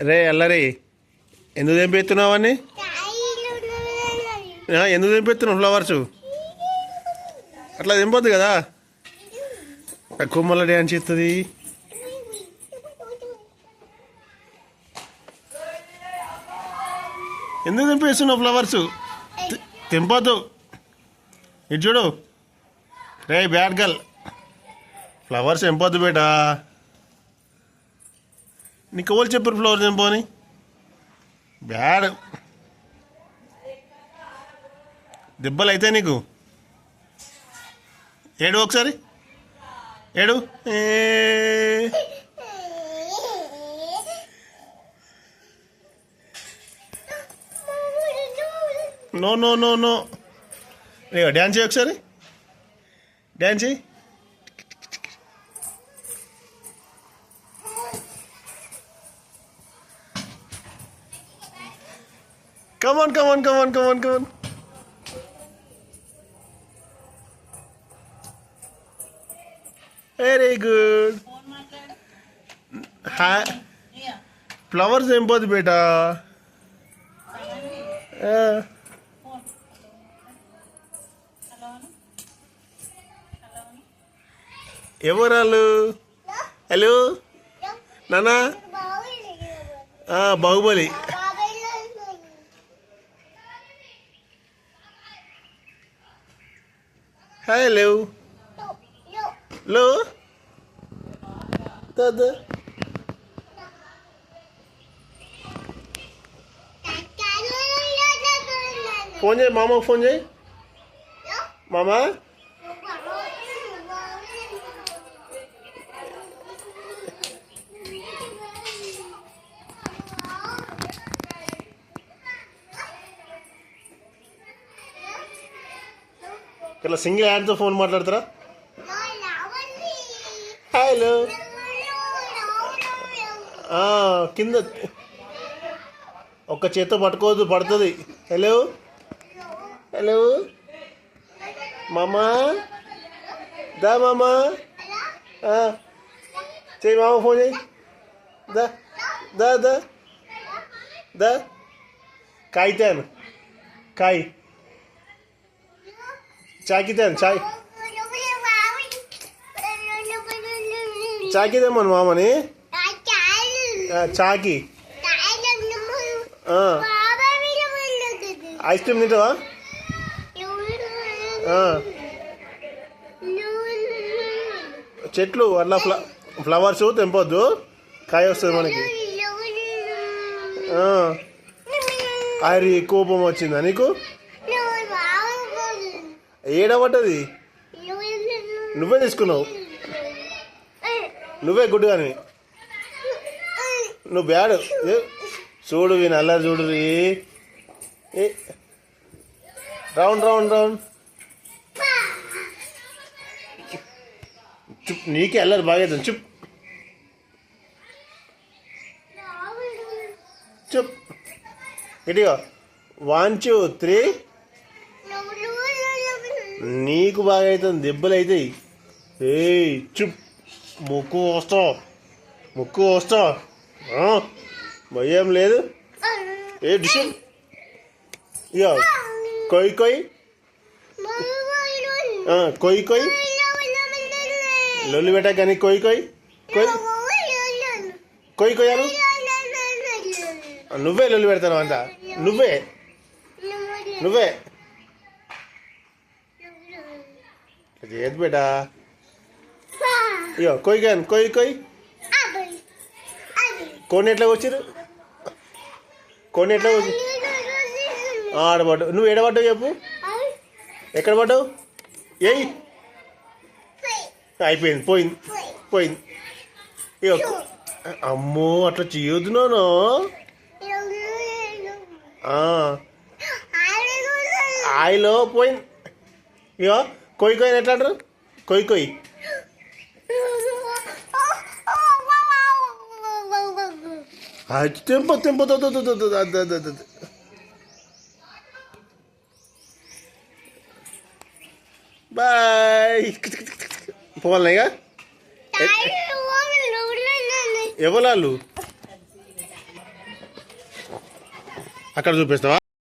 రే అల్లరి ఎందుకు తెంపెత్తున్నావు అవన్నీ? ఎందుకు తెంపెత్తున్నావు ఫ్లవర్స్ అట్లా తెంపొద్దు కదా. కుమ్మల డ్యాన్స్ చేస్తుంది ఎందుకు తెంపేస్తున్నావు ఫ్లవర్స్ తె- తెంపొద్దు. ఇటు చూడు. రే బ్యాడ్ గర్ల్ ఫ్లవర్స్ తెంపొద్దు బేటా. నీకు ఎవరు చెప్పారు ఫ్లవర్ తెంపని బ్యాడ్. దెబ్బలు అయితే నీకు? ఏడు ఒకసారి. ఏడు. No no no no. Dance చేయి ఒకసారి. డ్యాన్స్ చేయి. Come on come on come on come on come on very good hi flowers ఏం పోదు బేటా? ఆ. ఎవరు వాళ్ళు హలో నానా Baahubali. Hello. Hello. Dada. Phone mama phone jai. Mama. ఇట్లా సింగిల్ హ్యాండ్తో ఫోన్ మాట్లాడతారా? హలో. కింద ఒక్క చేత్తో పట్టుకోవద్దు పడుతుంది. హలో. హలో. మామా. దా మామా. చెయ్యి చేయి మామ ఫోన్ చేయి దా దా దా. దా. కాయితాను కాయి కాయ్. చాకి తేను చాయ్. చాకి తెమ్మను మామని. చాకి ఐస్ క్రీమ్ తింటావా? చెట్లు అట్లా ఫ్ల ఫ్లవర్స్ తెంపొద్దు. కాయ వస్తుంది మనకి. ఆ, అరి కోపం వచ్చిందా నీకు? ఏడబడ్డది నువ్వే తీసుకున్నావు. నువ్వే గుడ్ కానీ నువ్వు బ్యాడ్. ఏ, చూడు వీ నల్ల చూడు ఏ? Round round round. చుప్ నీకే అల్లరి బాగా అవుతుంది. చుప్. చుప్. ఇదిగో. వన్ టూ త్రీ నీకు బాగా అవుతుంది దెబ్బలు అవుతాయి ఏ చుప్. ముక్కు వస్తావు ముక్కు వస్తావు భయం లేదు? ఏ డిషన్ ఇక కొయ్ కొయ్. కొయ్ కొయ్. లొల్లి పెట్టా కానీ కొయ్. కొయ్. కొయ్ కొయ్ కొయ్యాను నువ్వే లొల్లి పెడతాను అంట నువ్వే. నువ్వే. ఏది బేటా ఇక కొయ్ కాను కొయ్ కొయ్. కోని ఎట్లా వచ్చిరు కోని ఎట్లా వచ్చి ఆడబడ్డావు నువ్వు ఎడబడ్డావు చెప్పు. ఎక్కడ పడ్డావు? ఏయ్. అయిపోయింది పోయింది పోయింది. ఇక అమ్మో అట్లా చేయొద్దు నాను ఆయిలో పోయింది. ఇక కొయ్యి కొయ్యి ఎట్లా అంటారు కొయ్యి కొయ్యి అది తెంప తెంప. బాయ్ పోవాలనా ఇక ఎవరు వాళ్ళు అక్కడ చూపిస్తావా